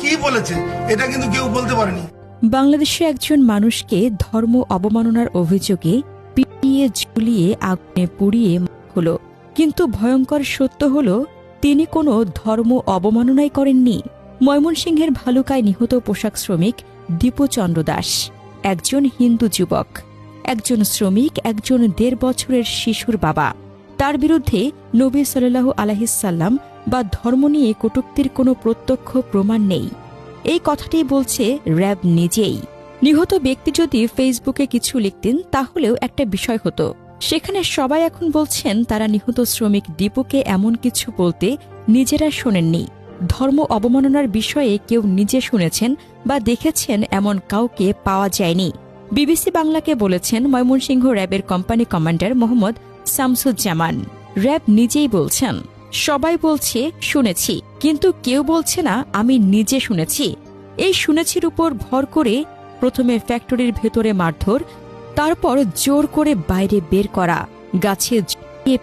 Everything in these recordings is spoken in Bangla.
কি বলেছে? এটা কিন্তু কেউ বলতে পারেনি। বাংলাদেশে একজন মানুষকে ধর্ম অবমাননার অভিযোগে পিটিয়ে, ঝুলিয়ে, আগুনে পুড়িয়ে হল। কিন্তু ভয়ঙ্কর সত্য হল, তিনি কোনো ধর্ম অবমাননাই করেননি। ময়মনসিংহের ভালুকায় নিহত পোশাক শ্রমিক দীপুচন্দ্র দাস, একজন হিন্দু যুবক, একজন শ্রমিক, একজন দেড় বছরের শিশুর বাবা। তার বিরুদ্ধে নবী সাল্লাহ আলাহিসাল্লাম বা ধর্ম নিয়ে কটুক্তির কোনো প্রত্যক্ষ প্রমাণ নেই। এই কথাটি বলছে র্যাব নিজেই। নিহত ব্যক্তি যদি ফেসবুকে কিছু লিখতেন, তাহলেও একটা বিষয় হতো। সেখানে সবাই এখন বলছেন, তারা নিহত শ্রমিক দীপুকে এমন কিছু বলতে নিজেরা শোনেননি। ধর্ম অবমাননার বিষয়ে কেউ নিজে শুনেছেন বা দেখেছেন এমন কাউকে পাওয়া যায়নি। বিবিসি বাংলাকে বলেছেন, ময়মনসিংহ র্যাবের company commander Mohammad Shamsuzzaman. RAB নিজেই বলছেন সবাই বলছে, শুনেছি। কিন্তু কেউ বলছে না, আমি নিজে শুনেছি। এই শুনেছির উপর ভর করে প্রথমে ফ্যাক্টরির ভেতরে মারধর, তারপর জোর করে বাইরে বের করা, গাছে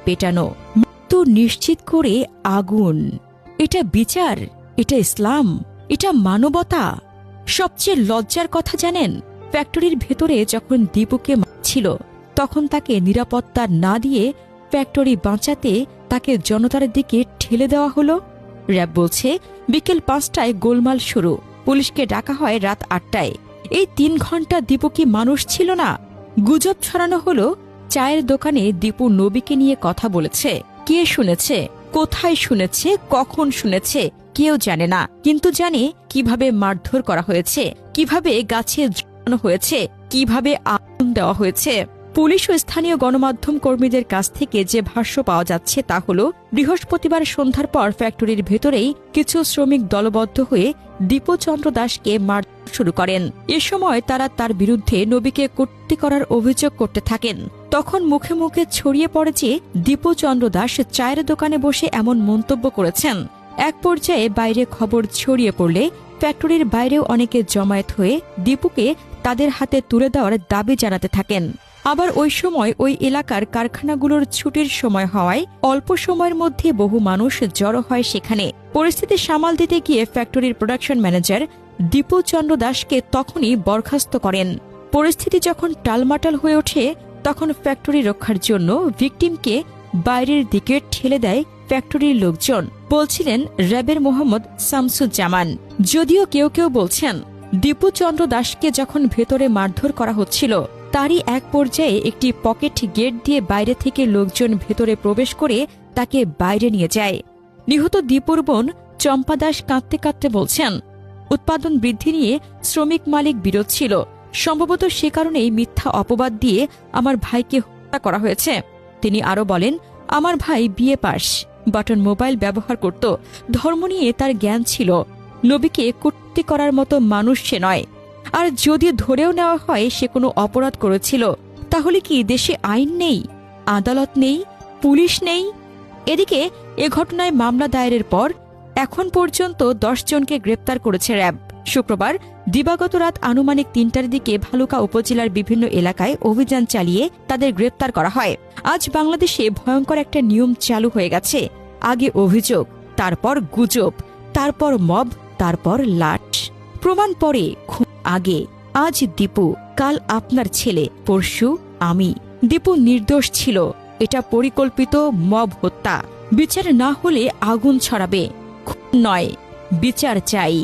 পেটানো, মৃত্যু নিশ্চিত করে আগুন। এটা বিচার? এটা ইসলাম? এটা মানবতা? সবচেয়ে লজ্জার কথা জানেন? ফ্যাক্টরির ভেতরে যখন দীপুকে ছিল তখন তাকে নিরাপত্তা না দিয়ে ফ্যাক্টরি বাঁচাতে তাকে জনতার দিকে ঠেলে দেওয়া হলো। র্যাব বলছে, বিকেল পাঁচটায় গোলমাল শুরু। পুলিশকে ডাকা হয় রাত আটটায়। এই তিন ঘণ্টা দীপু কি মানুষ ছিল না? গুজব ছড়ানো হলো। চায়ের দোকানে দীপু নবীকে নিয়ে কথা বলেছে। কে শুনেছে? কোথায় শুনেছে? কখন শুনেছে? কেউ জানে না। কিন্তু জানে কীভাবে মারধর করা হয়েছে, কীভাবে গাছে হয়েছে, কীভাবে আগুন দেওয়া হয়েছে। পুলিশ ও স্থানীয় গণমাধ্যম কর্মীদের কাছ থেকে যে ভাষ্য পাওয়া যাচ্ছে তা হল, বৃহস্পতিবার সন্ধ্যার পর ফ্যাক্টরির ভেতরেই কিছু শ্রমিক দলবদ্ধ হয়ে দীপচন্দ্র দাসকে মার শুরু করেন। এ সময় তারা তার বিরুদ্ধে নবীকে কর্তৃ করার অভিযোগ করতে থাকেন। তখন মুখে মুখে ছড়িয়ে পড়ে যে দীপচন্দ্র দাস চায়ের দোকানে বসে এমন মন্তব্য করেছেন। এক পর্যায়ে বাইরে খবর ছড়িয়ে পড়লে ফ্যাক্টরির বাইরেও অনেকে জমায়েত হয়ে দীপুকে তাদের হাতে তুলে দেওয়ার দাবি জানাতে থাকেন। আবার ওই সময় ওই এলাকার কারখানাগুলোর ছুটির সময় হওয়ায় অল্প সময়ের মধ্যে বহু মানুষ জড়ো হয় সেখানে। পরিস্থিতি সামাল দিতে গিয়ে ফ্যাক্টরির প্রোডাকশন ম্যানেজার দীপুচন্দ্র দাসকে তখনই বরখাস্ত করেন। পরিস্থিতি যখন টালমাটাল হয়ে ওঠে, তখন ফ্যাক্টরি রক্ষার জন্য ভিকটিমকে বাইরের দিকে ঠেলে দেয় ফ্যাক্টরির লোকজন, বলছিলেন র্যাবের মোহাম্মদ শামসুজ্জামান। যদিও কেউ কেউ বলছেন, দীপুচন্দ্র দাসকে যখন ভেতরে মারধর করা হচ্ছিল তারই এক পর্যায়ে একটি পকেট গেট দিয়ে বাইরে থেকে লোকজন ভেতরে প্রবেশ করে তাকে বাইরে নিয়ে যায়। নিহত দীপুর বোন চম্পা দাস কাঁদতে কাঁদতে বলছেন, উৎপাদন বৃদ্ধি নিয়ে শ্রমিক মালিক বিরোধ ছিল। সম্ভবত সে কারণেই মিথ্যা অপবাদ দিয়ে আমার ভাইকে হত্যা করা হয়েছে। তিনি আরও বলেন, আমার ভাই বিয়ে পাস, বাটন মোবাইল ব্যবহার করত, ধর্ম নিয়ে তার জ্ঞান ছিল। নবীকে কর্তৃ করার মতো মানুষ সে নয়। আর যদি ধরেও নেওয়া হয় সে কোনো অপরাধ করেছিল, তাহলে কি দেশে আইন নেই, আদালত নেই, পুলিশ নেই? এদিকে, এ ঘটনায় মামলা দায়েরের পর এখন পর্যন্ত দশ জনকে গ্রেপ্তার করেছে র্যাব। শুক্রবার, দিবাগত রাত আনুমানিক তিনটার দিকে ভালুকা উপজেলার বিভিন্ন এলাকায় অভিযান চালিয়ে তাদের গ্রেপ্তার করা হয়। আজ বাংলাদেশে ভয়ঙ্কর একটা নিয়ম চালু হয়ে গেছে। আগে অভিযোগ, তারপর গুজব, তারপর মব, তারপর লাট প্রমাণ পরে আগে, আজ দীপু, কাল আপনার ছেলে, পরশু আমি। দীপু নির্দোষ ছিল, এটা পরিকল্পিত মব হত্যা। বিচার না হলে আগুন ছড়াবে। খুব নয়, বিচার চাই।